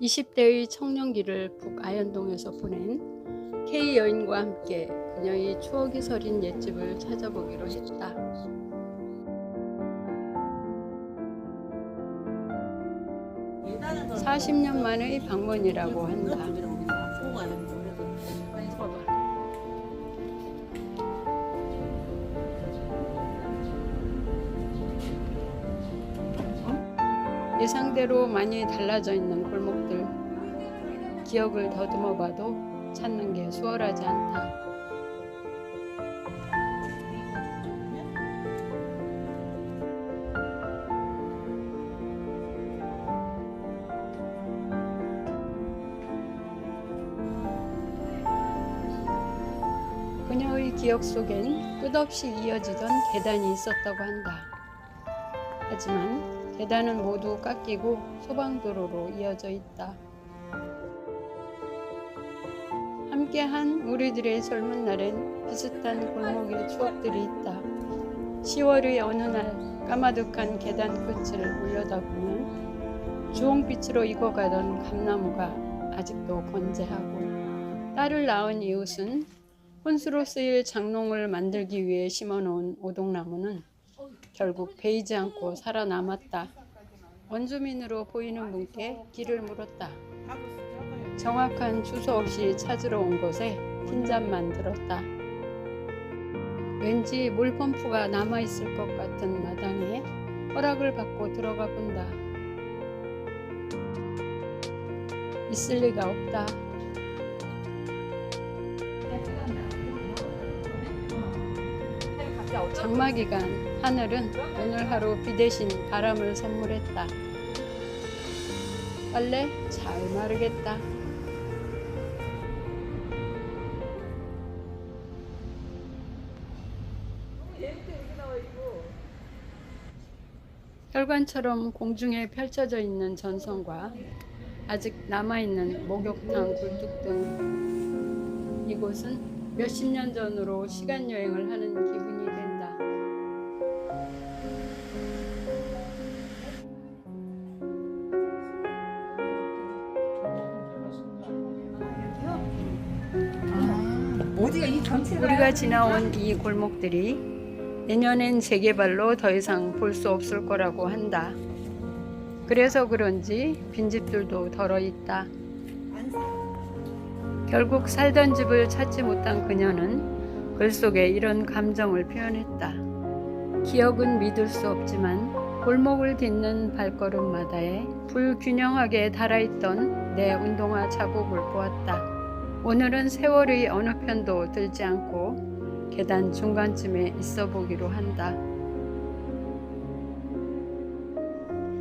20대의 청년기를 북아현동에서 보낸 K 여인과 함께 그녀의 추억이 서린 옛집을 찾아보기로 했다. 예단은 40년 만의 방문이라고 한다. 예상대로 많이 달라져 있는 골목들. 기억을 더듬어 봐도 찾는 게 수월하지 않다. 그녀의 기억 속엔 끝없이 이어지던 계단이 있었다고 한다. 하지만 계단은 모두 깎이고 소방도로로 이어져 있다. 함께한 우리들의 젊은 날엔 비슷한 골목의 추억들이 있다. 10월의 어느 날 까마득한 계단 끝을 올려다보면 주홍빛으로 익어가던 감나무가 아직도 건재하고 딸을 낳은 이웃은 혼수로 쓰일 장롱을 만들기 위해 심어놓은 오동나무는 결국 베이지 않고 살아남았다. 원주민으로 보이는 분께 길을 물었다. 정확한 주소 없이 찾으러 온 곳에 흰잔만 들었다. 왠지 물펌프가 남아있을 것 같은 마당에 허락을 받고 들어가 본다. 있을 리가 없다. 장마 기간 하늘은 오늘 하루 비 대신 바람을 선물했다. 빨래 잘 마르겠다. 혈관처럼 공중에 펼쳐져 있는 전선과 아직 남아있는 목욕탕 굴뚝 등 이곳은 몇십 년 전으로 시간 여행을 하는 기분이 된다. 우리가 지나온 이 골목들이 내년엔 재개발로 더 이상 볼 수 없을 거라고 한다. 그래서 그런지 빈집들도 덜어 있다. 결국 살던 집을 찾지 못한 그녀는 글 속에 이런 감정을 표현했다. 기억은 믿을 수 없지만 골목을 딛는 발걸음마다에 불균형하게 달아있던 내 운동화 자국을 보았다. 오늘은 세월의 어느 편도 들지 않고 계단 중간쯤에 있어 보기로 한다.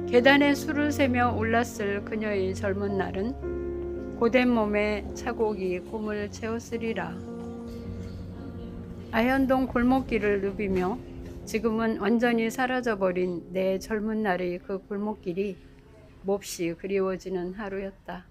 계단에 술을 세며 올랐을 그녀의 젊은 날은 고된 몸에 차곡이 꿈을 채웠으리라. 아현동 골목길을 누비며 지금은 완전히 사라져버린 내 젊은 날의 그 골목길이 몹시 그리워지는 하루였다.